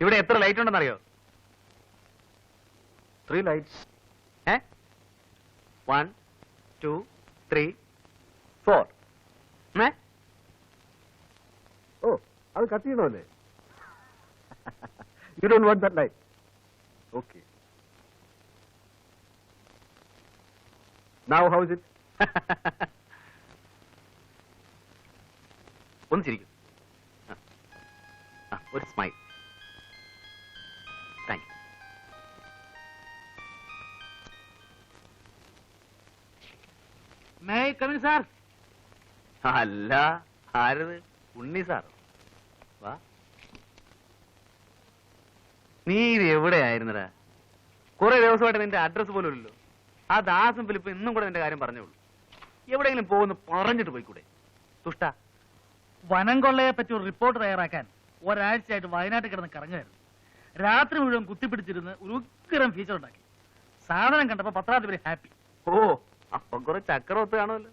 ഇവിടെ എത്ര ലൈറ്റ് ഉണ്ടെന്നറിയോ? ത്രീ ലൈറ്റ്സ് ഏ? വൺ ടു ത്രീ ഫോർ ഏ? ഓ അത് cut ചെയ്യണമല്ലേ? You don't want that light okay now how is it ഒന്ന് ചിരിക്കും. ഒരു സ്മൈൽ മേ കമിൻ സാർ അല്ല ആരത്? ഉണ്ണി സാർ വാ. നീ ഇത് എവിടെയായിരുന്നടാ? കുറെ ദിവസമായിട്ട് നിന്റെ അഡ്രസ് പോലും ഇല്ലല്ലോ. ആ ദാസും ഫിലിപ്പ് ഇന്നും കൂടെ നിന്റെ കാര്യം പറഞ്ഞോളൂ എവിടെയെങ്കിലും പോകുന്നു പറഞ്ഞിട്ട് പോയിക്കൂടെ? തുഷ്ട വനം കൊള്ളയെ പറ്റി ഒരു റിപ്പോർട്ട് തയ്യാറാക്കാൻ ഒരാഴ്ചയായിട്ട് വയനാട്ടിൽ കിടന്ന് കറങ്ങുമായിരുന്നു രാത്രി മുഴുവൻ കുത്തിപ്പിടിച്ചിരുന്ന് ഒരു ഉഗ്രം ഫീച്ചർ ഉണ്ടാക്കി. സാധനം കണ്ടപ്പോ പത്രാധിപതി ഹാപ്പി ഓ അപ്പൊ കുറെ ചക്രവത്ത് കാണുമല്ലോ.